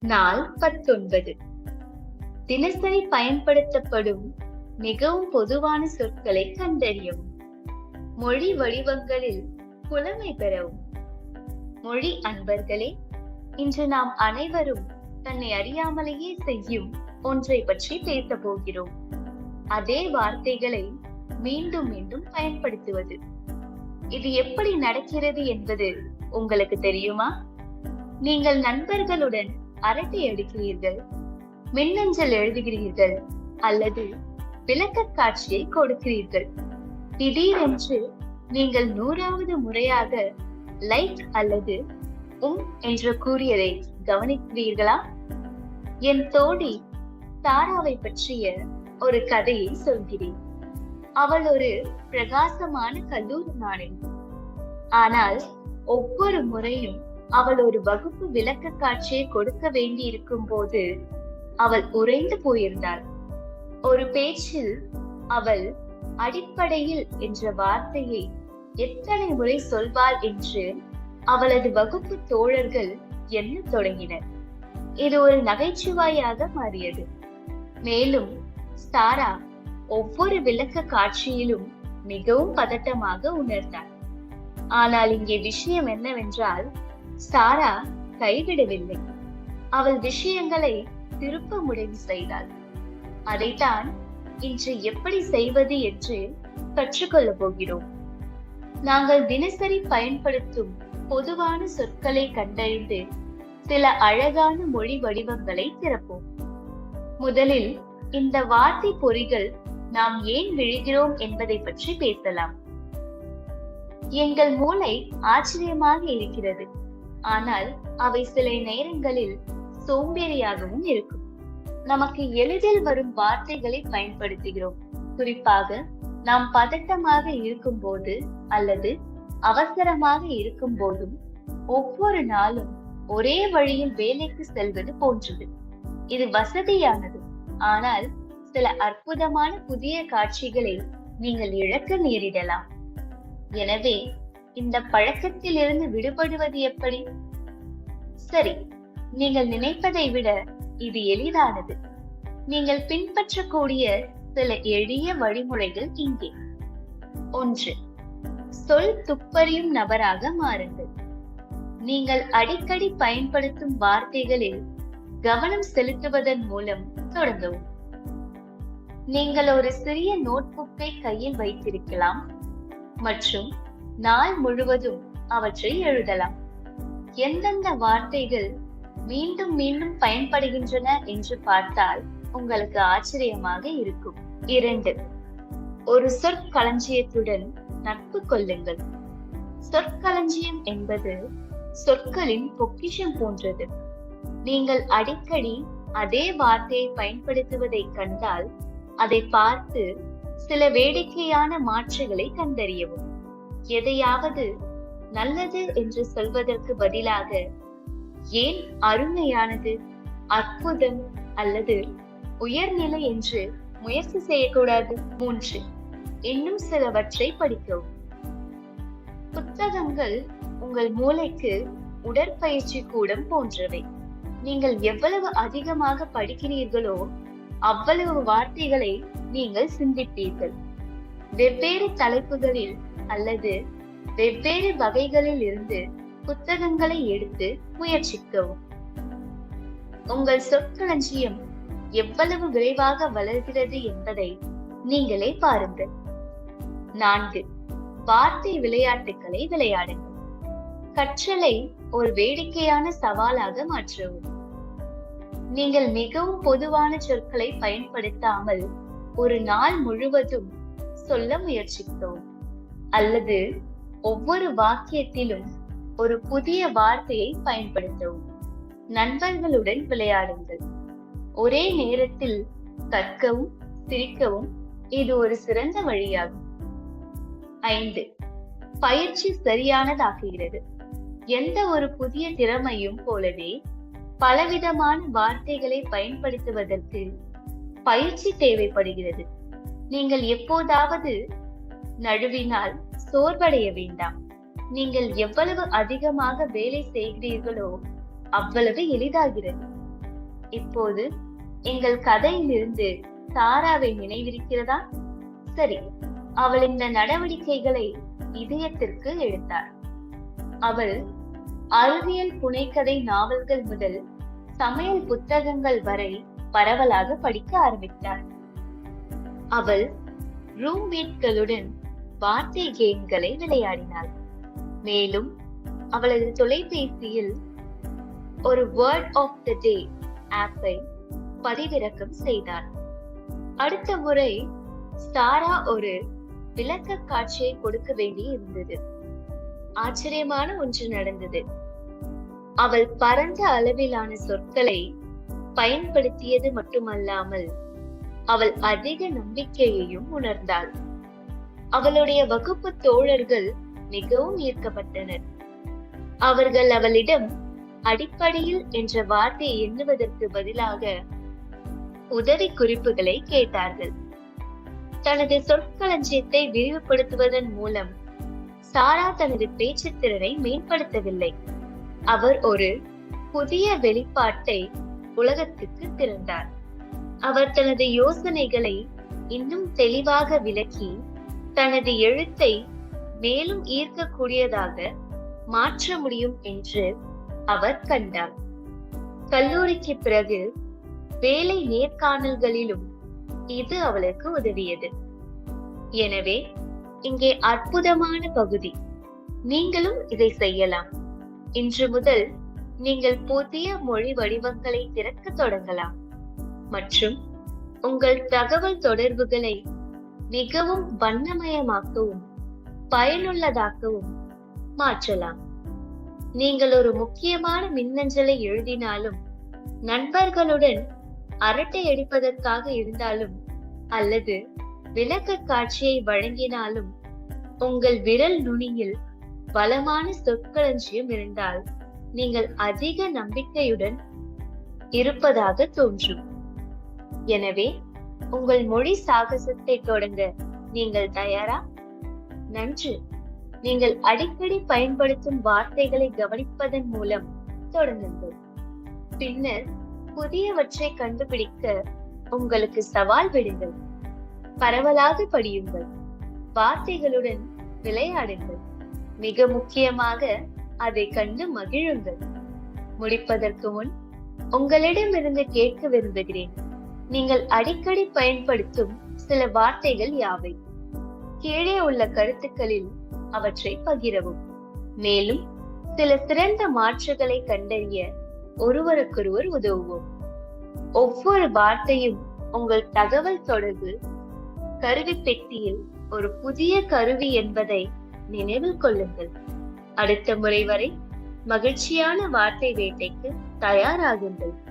நாள் பத்தொன்பது. தினசரி பயன்படுத்தப்படும் மிகவும் பொதுவான சொற்களை கண்டறியவும். மொழி வடிவங்களில் புலமை பெறவும். மொழி அன்பர்களே இன்று நாம் அனைவரும் தன்னை அறியாமலேயே செய்யும் ஒன்றை பற்றி பேச போகிறோம். அதே வார்த்தைகளை மீண்டும் மீண்டும் பயன்படுத்துவது. இது எப்படி நடக்கிறது என்பது உங்களுக்கு தெரியுமா? நீங்கள் நண்பர்களுடன் அரட்டை அடிக்கிறீர்கள் மின்னஞ்சல் எழுதுகிறீர்கள் அல்லது விளக்கக் காட்சியை கொடுக்கிறீர்கள். திடீரென்று நீங்கள் நூறாவது முறையாக லைக் அல்லது உம் என்று கூறியதை கவனிக்கிறீர்களா? என் தோழி தாராவை பற்றிய ஒரு கதையை சொல்கிறேன். அவள் ஒரு பிரகாசமான கல்லூரி மாணவி ஆனால் ஒவ்வொரு முறையும் அவள் ஒரு வகுப்பு விளக்க காட்சியை கொடுக்க வேண்டியிருக்கும் போது அவள் உறைந்து போயிருந்தாள். ஒரு பேச்சில் அவள் அடிப்படையில் என்ற வார்த்தையை எத்தனை முறை சொல்வாள் என்று அவளது வகுப்பு தோழர்கள் எண்ண தொடங்கினர். இது ஒரு நகைச்சுவையாக மாறியது. மேலும் சாரா ஒவ்வொரு விளக்க காட்சியிலும் மிகவும் பதட்டமாக உணர்ந்தார் ஆனால் இங்கே விஷயம் என்னவென்றால் சாரா கைவிடவில்லை. அவள் விஷயங்களை திருப்ப முடிவு செய்தாள். அதைத்தான் இன்று எப்படி செய்வது என்று கற்றுக்கொள்ள போகிறோம். நாங்கள் தினசரி பயன்படுத்தும் பொதுவான சொற்களை கண்டறிந்து சில அழகான மொழி வடிவங்களை திறப்போம். முதலில் இந்த வார்த்தை பொறிகள் நாம் ஏன் விழுகிறோம் என்பதை பற்றி பேசலாம். எங்கள் மூளை ஆச்சரியமாக இருக்கிறது. ஆனால் அவை சில நேரங்களில் சோம்பேறியாகவும் இருக்கும். நமக்கு எளிதில் வரும் வார்த்தைகளை பயன்படுத்துகிறோம். குறிப்பாக நாம் பதட்டமாக இருக்கும் போது அல்லது அவசரமாக இருக்கும் போதும் ஒவ்வொரு நாளும் ஒரே வழியில் வேலைக்கு செல்வது போன்றது. இது வசதியானது. ஆனால் சில அற்புதமான புதிய காட்சிகளை நீங்கள் இழக்க நேரிடலாம். எனவே இந்த பழக்கத்தில் இருந்து விடுபடுவது எப்படி? சரி நீங்கள் நினைப்பதை விட இது எளிதானது. நீங்கள் பின்பற்றக்கூடிய சில எளிய வழிமுறைகள் இங்கே. ஒன்று சொல் துப்பறியும் நபராக மாறுங்கள். நீங்கள் அடிக்கடி பயன்படுத்தும் வார்த்தைகளில் கவனம் செலுத்துவதன் மூலம் தொடங்கவும். நீங்கள் ஒரு சிறிய நோட்புக்கை கையில் வைத்திருக்கலாம் மற்றும் நாள் முழுவதும் அவற்றை எழுதலாம். எந்தெந்த வார்த்தைகள் மீண்டும் மீண்டும் பயன்படுகின்றன என்று பார்த்தால் உங்களுக்கு ஆச்சரியமாக இருக்கும். இரண்டு ஒரு சொற்களஞ்சியத்துடன் நட்பு கொள்ளுங்கள். சொற்களஞ்சியம் என்பது சொற்களின் பொக்கிஷம் போன்றது. நீங்கள் அடிக்கடி அதே வார்த்தையை பயன்படுத்துவதை கண்டால் அதை பார்த்து சில வேடிக்கையான மாற்றுகளை கண்டறியவும். எதையாவது நல்லது என்று சொல்வதற்கு பதிலாக ஏன் அருமையானது அற்புதம் அல்லது உயர்நிலை என்று முயற்சி செய்யக்கூடாது? மூன்று இன்னும் சிலவற்றை படிக்கவும். புத்தகங்கள் உங்கள் மூளைக்கு உடற்பயிற்சி கூடம் போன்றவை. நீங்கள் எவ்வளவு அதிகமாக படிக்கிறீர்களோ அவ்வளவு வார்த்தைகளை நீங்கள் சிந்திப்பீர்கள். வெவ்வேறு தலைப்புகளில் அல்லது வெவ்வேறு வகைகளில் இருந்து புத்தகங்களை எடுத்து முயற்சிக்கவும். உங்கள் சொற்களஞ்சியம் எவ்வளவு விரைவாக வளர்கிறது என்பதை நீங்களே பாருங்கள். நான்கு வார்த்தை விளையாட்டுகளை விளையாடுங்கள். கற்றலை ஒரு வேடிக்கையான சவாலாக மாற்றவும். நீங்கள் மிகவும் பொதுவான சொற்களை பயன்படுத்தாமல் ஒரு நாள் முழுவதும் சொல்ல முயற்சித்தோம். அல்லது ஒவ்வொரு வாக்கியத்திலும் ஒரு புதிய வார்த்தையை பயன்படுத்தவும். நண்பர்களுடன் விளையாடுங்கள். ஒரே நேரத்தில் கற்கவும் சிரிக்கவும் இது ஒரு சிறந்த வழியாகும். ஐந்து. பயிற்சி சரியானதாக்குகிறது எந்த ஒரு புதிய திறமையும் போலவே பலவிதமான வார்த்தைகளை பயன்படுத்துவதற்கு பயிற்சி தேவைப்படுகிறது. நீங்கள் எப்போதாவது நழுவினால் சோர்வடைய வேண்டாம். நீங்கள் எவ்வளவு அதிகமாக வேலை செய்கிறீர்களோ அவ்வளவு எளிதாகிறது. இப்போது எங்கள் கதையிலிருந்து சாராவை நினைவிருக்கிறதா? சரி அவள் இந்த நடவடிக்கைகளை இதயத்திற்கு எடுத்தார் அவள் அறிவியல் புனைக்கதை நாவல்கள் முதல் சமையல் புத்தகங்கள் வரை பரவலாக படிக்க ஆரம்பித்தார் அவள் ரூம்மேட்களுடன் வார்த்தை கேம்களை விளையாடினாள். மேலும் அவளது தொலைபேசியில் ஒரு வேர்ட் ஆஃப் த டே ஆப்பை பதிவிறக்கம் செய்தார் அடுத்த முறை சாரா ஒரு விளக்க காட்சியை கொடுக்க வேண்டி இருந்தது. ஆச்சரியமான ஒன்று நடந்தது. அவள் பரந்த அளவிலான சொற்களை பயன்படுத்தியது மட்டுமல்லாமல் அவள் அதிக நம்பிக்கையையும் உணர்ந்தாள். அவளுடைய வகுப்பு தோழர்கள் மிகவும் ஈர்க்கப்பட்டனர். அவர்கள் அவளிடம் அடிப்படையில் என்ற வார்த்தை எண்ணுவதற்கு பதிலாக உதவி குறிப்புகளை கேட்டார்கள். தனது சொற்களஞ்சியத்தை விரிவுபடுத்துவதன் மூலம் சாரா தனது பேச்சு திறனை மேம்படுத்தவில்லை. அவர் ஒரு புதிய வெளிப்பாட்டை உலகத்துக்கு திறந்தார். அவர் தனது யோசனைகளை இன்னும் தெளிவாக விளக்கி தனது எழுத்தை மேலும் ஈர்க்கக்கூடியதாக மாற்ற முடியும் என்று அவர் கண்டார். கல்லூரிக்கு பிறகு வேலை நேர்காணல்களிலும் இது அவளுக்கு உதவியது. எனவே இங்கே அற்புதமான பகுதி. நீங்களும் இதை செய்யலாம். இன்று முதல் நீங்கள் புதிய மொழி வடிவங்களை திறக்க தொடங்கலாம். மற்றும் உங்கள் தகவல் தொடர்புகளை மிகவும் வண்ணமயமாக்கவும் பயனுள்ளதாக்கவும் மாற்றலாம். நீங்கள் ஒரு முக்கியமான மின்னஞ்சலை எழுதினாலும் நண்பர்களுடன் அரட்டை அடிப்பதற்காக இருந்தாலும் அல்லது விளக்க காட்சியை வழங்கினாலும் உங்கள் விரல் நுனியில் பலமான சொற்களஞ்சியம் இருந்தால் நீங்கள் அதிக நம்பிக்கையுடன் இருப்பதாக தோன்றும். எனவே உங்கள் மொழி சாகசத்தை தொடங்க நீங்கள் தயாரா? நன்று. நீங்கள் அடிக்கடி பயன்படுத்தும் வார்த்தைகளை கவனிப்பதன் மூலம் தொடங்குங்கள். பின்னர் புதியவற்றை கண்டுபிடிக்க உங்களுக்கு சவால் விடுங்கள். பரவலாக படியுங்கள். வார்த்தைகளுடன் விளையாடுங்கள். மிக முக்கியமாக அதை கண்டு மகிழுங்கள். முடிப்பதற்கு முன் உங்களிடமிருந்து கேட்க விரும்புகிறேன். நீங்கள் அடிக்கடி பயன்படுத்தும் சில வார்த்தைகள் யாவை? கீழே உள்ள கருத்துக்களில் அவற்றை பகிரவும். மேலும் சில சிறந்த மாற்றுகளை கண்டறிய ஒருவருக்கொருவர் உதவுவோம். ஒவ்வொரு வார்த்தையும் உங்கள் தகவல் தொடர்பு கருவி பெட்டியில் ஒரு புதிய கருவி என்பதை நினைவில் கொள்ளுங்கள். அடுத்த முறை வரை மகிழ்ச்சியான வார்த்தை வேட்டைக்கு தயாராகுங்கள்.